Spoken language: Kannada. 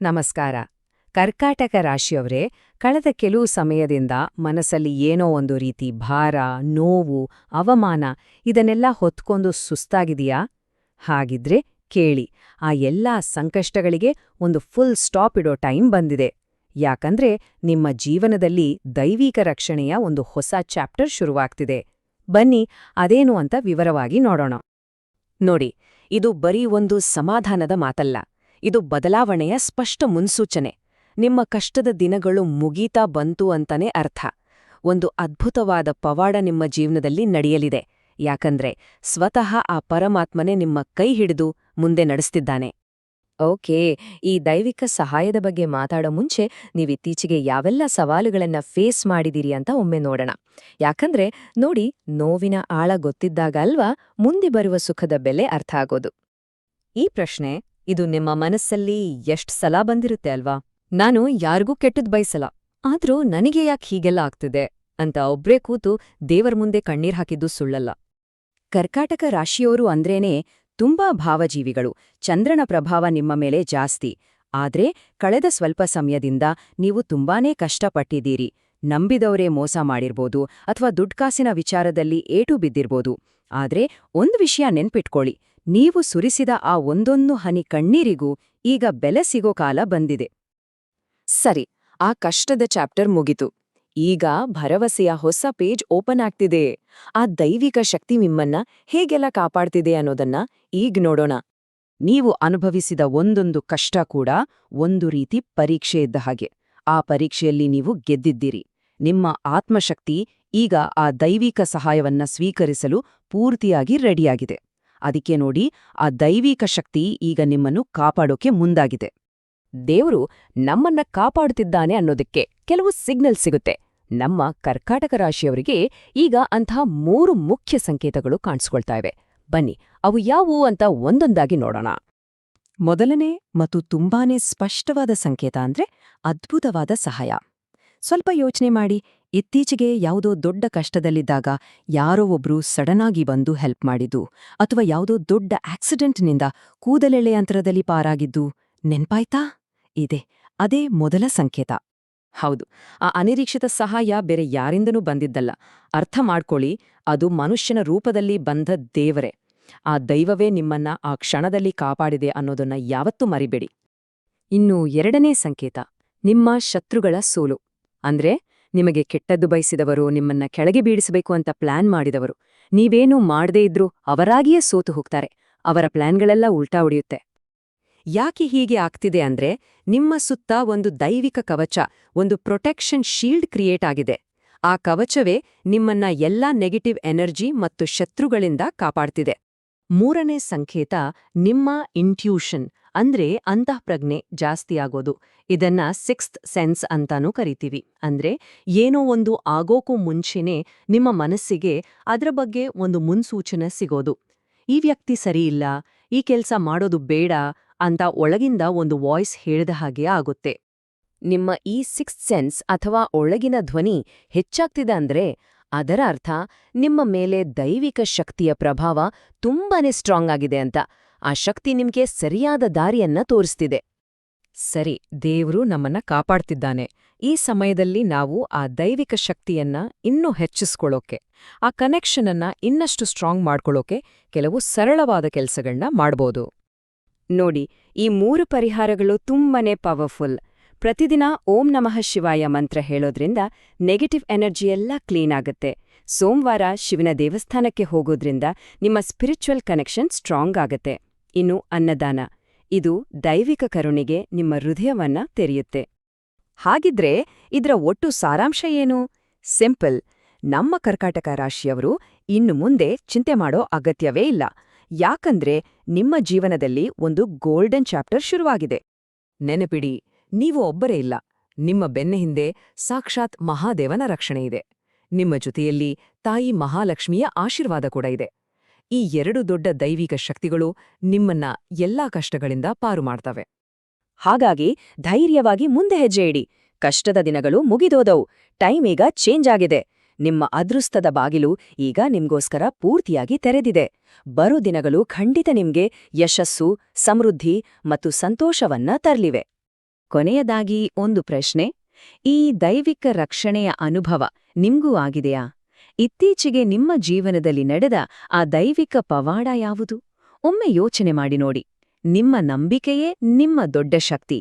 ನಮಸ್ಕಾರ. ಕರ್ಕಾಟಕ ರಾಶಿಯವರೇ, ಕಳೆದ ಕೆಲವು ಸಮಯದಿಂದ ಮನಸ್ಸಲ್ಲಿ ಏನೋ ಒಂದು ರೀತಿ ಭಾರ, ನೋವು, ಅವಮಾನ ಇದನ್ನೆಲ್ಲ ಹೊತ್ಕೊಂಡು ಸುಸ್ತಾಗಿದೆಯಾ ಹಾಗಿದ್ರೆ ಕೇಳಿ, ಆ ಎಲ್ಲಾ ಸಂಕಷ್ಟಗಳಿಗೆ ಒಂದು ಫುಲ್ ಸ್ಟಾಪ್ ಇಡೋ ಟೈಮ್ ಬಂದಿದೆ. ಯಾಕಂದ್ರೆ ನಿಮ್ಮ ಜೀವನದಲ್ಲಿ ದೈವಿಕ ರಕ್ಷಣೆಯ ಒಂದು ಹೊಸ ಚಾಪ್ಟರ್ ಶುರುವಾಗ್ತಿದೆ. ಬನ್ನಿ, ಅದೇನು ಅಂತ ವಿವರವಾಗಿ ನೋಡೋಣ. ನೋಡಿ, ಇದು ಬರೀ ಒಂದು ಸಮಾಧಾನದ ಮಾತಲ್ಲ. ಇದು ಬದಲಾವಣೆಯ ಸ್ಪಷ್ಟ ಮುನ್ಸೂಚನೆ. ನಿಮ್ಮ ಕಷ್ಟದ ದಿನಗಳು ಮುಗೀತಾ ಬಂತು ಅಂತನೇ ಅರ್ಥ. ಒಂದು ಅದ್ಭುತವಾದ ಪವಾಡ ನಿಮ್ಮ ಜೀವನದಲ್ಲಿ ನಡೆಯಲಿದೆ. ಯಾಕಂದ್ರೆ ಸ್ವತಃ ಆ ಪರಮಾತ್ಮನೇ ನಿಮ್ಮ ಕೈ ಹಿಡಿದು ಮುಂದೆ ನಡೆಸ್ತಿದ್ದಾನೆ. ಓಕೆ, ಈ ದೈವಿಕ ಸಹಾಯದ ಬಗ್ಗೆ ಮಾತಾಡೋ ಮುಂಚೆ ನೀವಿತ್ತೀಚೆಗೆ ಯಾವೆಲ್ಲ ಸವಾಲುಗಳನ್ನ ಫೇಸ್ ಮಾಡಿದಿರಿ ಅಂತ ಒಮ್ಮೆ ನೋಡೋಣ. ಯಾಕಂದ್ರೆ ನೋಡಿ, ನೋವಿನ ಆಳ ಗೊತ್ತಿದ್ದಾಗ ಅಲ್ವಾ ಮುಂದೆ ಬರುವ ಸುಖದ ಬೆಲೆ ಅರ್ಥ ಆಗೋದು. ಈ ಪ್ರಶ್ನೆ ಇದು ನಿಮ್ಮ ಮನಸ್ಸಲ್ಲಿ ಎಷ್ಟ್ ಸಲ ಬಂದಿರುತ್ತೆ ಅಲ್ವಾ? ನಾನು ಯಾರಿಗೂ ಕೆಟ್ಟದ್ ಬಯಸಲ್ಲ. ಆದ್ರೂ ನನಗೆ ಯಾಕೆ ಹೀಗೆಲ್ಲ ಆಗ್ತಿದೆ? ಅಂತ ಒಬ್ರೇ ಕೂತು ದೇವರ ಮುಂದೆ ಕಣ್ಣೀರ್ ಹಾಕಿದ್ದು ಸುಳ್ಳಲ್ಲ. ಕರ್ಕಾಟಕ ರಾಶಿಯೋರು ಅಂದ್ರೇನೆ ತುಂಬಾ ಭಾವಜೀವಿಗಳು. ಚಂದ್ರನ ಪ್ರಭಾವ ನಿಮ್ಮ ಮೇಲೆ ಜಾಸ್ತಿ. ಆದ್ರೆ ಕಳೆದ ಸ್ವಲ್ಪ ಸಮಯದಿಂದ ನೀವು ತುಂಬಾನೇ ಕಷ್ಟಪಟ್ಟಿದ್ದೀರಿ. ನಂಬಿದವರೇ ಮೋಸ ಮಾಡಿರ್ಬೋದು ಅಥವಾ ದುಡ್ಕಾಸಿನ ವಿಚಾರದಲ್ಲಿ ಏಟು ಬಿದ್ದಿರ್ಬೋದು. ಆದ್ರೆ ಒಂದು ವಿಷಯ ನೆನ್ಪಿಟ್ಕೊಳ್ಳಿ. ನೀವು ಸುರಿಸಿದ ಆ ಒಂದೊಂದು ಹನಿ ಕಣ್ಣೀರಿಗೂ ಈಗ ಬೆಲೆ ಸಿಗೋ ಕಾಲ ಬಂದಿದೆ. ಸರಿ, ಆ ಕಷ್ಟದ ಚಾಪ್ಟರ್ ಮುಗಿತು. ಈಗ ಭರವಸೆಯ ಹೊಸ ಪೇಜ್ ಓಪನ್ ಆಗ್ತಿದೆ. ಆ ದೈವಿಕ ಶಕ್ತಿ ನಿಮ್ಮನ್ನ ಹೇಗೆಲ್ಲ ಕಾಪಾಡ್ತಿದೆ ಅನ್ನೋದನ್ನ ಈಗ ನೋಡೋಣ. ನೀವು ಅನುಭವಿಸಿದ ಒಂದೊಂದು ಕಷ್ಟ ಕೂಡ ಒಂದು ರೀತಿ ಪರೀಕ್ಷೆ ಇದ್ದ ಹಾಗೆ. ಆ ಪರೀಕ್ಷೆಯಲ್ಲಿ ನೀವು ಗೆದ್ದಿದ್ದೀರಿ. ನಿಮ್ಮ ಆತ್ಮಶಕ್ತಿ ಈಗ ಆ ದೈವಿಕ ಸಹಾಯವನ್ನ ಸ್ವೀಕರಿಸಲು ಪೂರ್ತಿಯಾಗಿ ರೆಡಿಯಾಗಿದೆ. ಅದಕ್ಕೆ ನೋಡಿ ಆ ದೈವಿಕ ಶಕ್ತಿ ಈಗ ನಿಮ್ಮನ್ನು ಕಾಪಾಡೋಕೆ ಮುಂದಾಗಿದೆ. ದೇವರು ನಮ್ಮನ್ನ ಕಾಪಾಡುತ್ತಿದ್ದಾನೆ ಅನ್ನೋದಕ್ಕೆ ಕೆಲವು ಸಿಗ್ನಲ್ ಸಿಗುತ್ತೆ. ನಮ್ಮ ಕರ್ಕಾಟಕ ರಾಶಿಯವರಿಗೆ ಈಗ ಅಂತಹ ಮೂರು ಮುಖ್ಯ ಸಂಕೇತಗಳು ಕಾಣಿಸ್ಕೊಳ್ತಾ ಇವೆ. ಬನ್ನಿ, ಅವು ಯಾವುವು ಅಂತ ಒಂದೊಂದಾಗಿ ನೋಡೋಣ. ಮೊದಲನೇ ಮತ್ತು ತುಂಬಾನೇ ಸ್ಪಷ್ಟವಾದ ಸಂಕೇತ ಅಂದ್ರೆ ಅದ್ಭುತವಾದ ಸಹಾಯ. ಸ್ವಲ್ಪ ಯೋಚನೆ ಮಾಡಿ ಇತ್ತೀಚೆಗೆ ಯಾವುದೋ ದೊಡ್ಡ ಕಷ್ಟದಲ್ಲಿದ್ದಾಗ ಯಾರೋ ಒಬ್ರು ಸಡನಾಗಿ ಬಂದು ಹೆಲ್ಪ್ ಮಾಡಿದ್ದು ಅಥವಾ ಯಾವುದೋ ದೊಡ್ಡ ಆಕ್ಸಿಡೆಂಟ್ನಿಂದ ಕೂದಲೆಳೆ ಅಂತರದಲ್ಲಿ ಪಾರಾಗಿದ್ದು ನೆನ್ಪಾಯ್ತಾ? ಇದೆ, ಅದೇ ಮೊದಲ ಸಂಕೇತ. ಹೌದು, ಆ ಅನಿರೀಕ್ಷಿತ ಸಹಾಯ ಬೇರೆ ಯಾರಿಂದನೂ ಬಂದಿದ್ದಲ್ಲ. ಅರ್ಥ ಮಾಡ್ಕೊಳ್ಳಿ, ಅದು ಮನುಷ್ಯನ ರೂಪದಲ್ಲಿ ಬಂದ ದೇವರೇ. ಆ ದೈವವೇ ನಿಮ್ಮನ್ನ ಆ ಕ್ಷಣದಲ್ಲಿ ಕಾಪಾಡಿದೆ ಅನ್ನೋದನ್ನ ಯಾವತ್ತೂ ಮರಿಬೇಡಿ. ಇನ್ನು ಎರಡನೇ ಸಂಕೇತ, ನಿಮ್ಮ ಶತ್ರುಗಳ ಸೋಲು. ಅಂದ್ರೆ ನಿಮಗೆ ಕೆಟ್ಟದ್ದು ಬಯಸಿದವರು ನಿಮ್ಮನ್ನ ಕೆಳಗೆ ಬೀಳಿಸಬೇಕು ಅಂತ ಪ್ಲಾನ್ ಮಾಡಿದವರು. ನೀವೇನೂ ಮಾಡದೇ ಇದ್ರೂ ಅವರಾಗಿಯೇ ಸೋತು ಹೋಗ್ತಾರೆ. ಅವರ ಪ್ಲಾನ್ಗಳೆಲ್ಲ ಉಲ್ಟಾ ಉಡಿಯುತ್ತೆ ಯಾಕೆ ಹೀಗೆ ಆಗ್ತಿದೆ ಅಂದ್ರೆ, ನಿಮ್ಮ ಸುತ್ತ ಒಂದು ದೈವಿಕ ಕವಚ, ಒಂದು ಪ್ರೊಟೆಕ್ಷನ್ ಶೀಲ್ಡ್ ಕ್ರಿಯೇಟ್ ಆಗಿದೆ. ಆ ಕವಚವೇ ನಿಮ್ಮನ್ನ ಎಲ್ಲಾ ನೆಗೆಟಿವ್ ಎನರ್ಜಿ ಮತ್ತು ಶತ್ರುಗಳಿಂದ ಕಾಪಾಡ್ತಿದೆ. ಮೂರನೇ ಸಂಕೇತ, ನಿಮ್ಮ ಇಂಟ್ಯೂಷನ್. ಅಂದ್ರೆ ಅಂತಃಪ್ರಜ್ಞೆ ಜಾಸ್ತಿಯಾಗೋದು ಇದನ್ನ ಸಿಕ್ಸ್ತ್ ಸೆನ್ಸ್ ಅಂತಾನೂ ಕರಿತೀವಿ. ಅಂದ್ರೆ ಏನೋ ಒಂದು ಆಗೋಕೂ ಮುಂಚೆನೇ ನಿಮ್ಮ ಮನಸ್ಸಿಗೆ ಅದರ ಬಗ್ಗೆ ಒಂದು ಮುನ್ಸೂಚನೆ ಸಿಗೋದು. ಈ ವ್ಯಕ್ತಿ ಸರಿಯಿಲ್ಲ ಈ ಕೆಲ್ಸ ಮಾಡೋದು ಬೇಡ ಅಂತ ಒಳಗಿಂದ ಒಂದು ವಾಯ್ಸ್ ಹೇಳಿದ ಹಾಗೆ ಆಗುತ್ತೆ. ನಿಮ್ಮ ಈ ಸಿಕ್ಸ್ತ್ ಸೆನ್ಸ್ ಅಥವಾ ಒಳಗಿನ ಧ್ವನಿ ಹೆಚ್ಚಾಗ್ತಿದೆ ಅಂದ್ರೆ ಅದರ ಅರ್ಥ ನಿಮ್ಮ ಮೇಲೆ ದೈವಿಕ ಶಕ್ತಿಯ ಪ್ರಭಾವ ತುಂಬಾನೇ ಸ್ಟ್ರಾಂಗ್ ಆಗಿದೆ ಅಂತ. ಆ ಶಕ್ತಿ ನಿಮ್ಗೆ ಸರಿಯಾದ ದಾರಿಯನ್ನ ತೋರಿಸ್ತಿದೆ. ಸರಿ, ದೇವರು ನಮ್ಮನ್ನ ಕಾಪಾಡ್ತಿದ್ದಾನೆ. ಈ ಸಮಯದಲ್ಲಿ ನಾವು ಆ ದೈವಿಕ ಶಕ್ತಿಯನ್ನ ಇನ್ನೂ ಹೆಚ್ಚಿಸ್ಕೊಳ್ಳೋಕೆ, ಆ ಕನೆಕ್ಷನನ್ನ ಇನ್ನಷ್ಟು ಸ್ಟ್ರಾಂಗ್ ಮಾಡ್ಕೊಳ್ಳೋಕೆ ಕೆಲವು ಸರಳವಾದ ಕೆಲಸಗಳನ್ನ ಮಾಡ್ಬೋದು. ನೋಡಿ, ಈ ಮೂರು ಪರಿಹಾರಗಳು ತುಂಬಾನೇ ಪವರ್ಫುಲ್. ಪ್ರತಿದಿನ ಓಂ ನಮಃ ಶಿವಾಯ ಮಂತ್ರ ಹೇಳೋದ್ರಿಂದ ನೆಗೆಟಿವ್ ಎನರ್ಜಿ ಎಲ್ಲ ಕ್ಲೀನ್ ಆಗುತ್ತೆ. ಸೋಮವಾರ ಶಿವನ ದೇವಸ್ಥಾನಕ್ಕೆ ಹೋಗೋದ್ರಿಂದ ನಿಮ್ಮ ಸ್ಪಿರಿಚುವಲ್ ಕನೆಕ್ಷನ್ ಸ್ಟ್ರಾಂಗ್ ಆಗತ್ತೆ. ಇನ್ನು ಅನ್ನದಾನ. ಇದು ದೈವಿಕ ಕರುಣೆಗೆ ನಿಮ್ಮ ಹೃದಯವನ್ನ ತೆರೆಯುತ್ತೆ. ಹಾಗಿದ್ರೆ ಇದರ ಒಟ್ಟು ಸಾರಾಂಶ ಏನು? ಸಿಂಪಲ್. ನಮ್ಮ ಕರ್ಕಾಟಕ ರಾಶಿಯವರು ಇನ್ನು ಮುಂದೆ ಚಿಂತೆ ಮಾಡೋ ಅಗತ್ಯವೇ ಇಲ್ಲ. ಯಾಕಂದ್ರೆ ನಿಮ್ಮ ಜೀವನದಲ್ಲಿ ಒಂದು ಗೋಲ್ಡನ್ ಚಾಪ್ಟರ್ ಶುರುವಾಗಿದೆ. ನೆನಪಿಡಿ, ನೀವು ಒಬ್ಬರೇ ಇಲ್ಲ. ನಿಮ್ಮ ಬೆನ್ನ ಹಿಂದೆ ಸಾಕ್ಷಾತ್ ಮಹಾದೇವನ ರಕ್ಷಣೆ ಇದೆ. ನಿಮ್ಮ ಜೊತೆಯಲ್ಲಿ ತಾಯಿ ಮಹಾಲಕ್ಷ್ಮಿಯ ಆಶೀರ್ವಾದ ಕೂಡ ಇದೆ. ಈ ಎರಡು ದೊಡ್ಡ ದೈವಿಕ ಶಕ್ತಿಗಳು ನಿಮ್ಮನ್ನ ಎಲ್ಲಾ ಕಷ್ಟಗಳಿಂದ ಪಾರು ಮಾಡ್ತವೆ. ಹಾಗಾಗಿ ಧೈರ್ಯವಾಗಿ ಮುಂದೆ ಹೆಜ್ಜೆ ಇಡಿ ಕಷ್ಟದ ದಿನಗಳು ಮುಗಿದೋದವು. ಟೈಮ್ ಈಗ ಚೇಂಜ್ ಆಗಿದೆ. ನಿಮ್ಮ ಅದೃಷ್ಟದ ಬಾಗಿಲು ಈಗ ನಿಮ್ಗೋಸ್ಕರ ಪೂರ್ತಿಯಾಗಿ ತೆರೆದಿದೆ. ಬರೋ ದಿನಗಳು ಖಂಡಿತ ನಿಮ್ಗೆ ಯಶಸ್ಸು, ಸಮೃದ್ಧಿ ಮತ್ತು ಸಂತೋಷವನ್ನ ತರ್ಲಿವೆ. ಕೊನೆಯದಾಗಿ ಒಂದು ಪ್ರಶ್ನೆ. ಈ ದೈವಿಕ ರಕ್ಷಣೆಯ ಅನುಭವ ನಿಮ್ಗೂ ಆಗಿದೆಯಾ? ಇತ್ತೀಚೆಗೆ ನಿಮ್ಮ ಜೀವನದಲ್ಲಿ ನಡೆದ ಆ ದೈವಿಕ ಪವಾಡ ಯಾವುದು? ಒಮ್ಮೆ ಯೋಚನೆ ಮಾಡಿ ನೋಡಿ. ನಿಮ್ಮ ನಂಬಿಕೆಯೇ ನಿಮ್ಮ ದೊಡ್ಡ ಶಕ್ತಿ.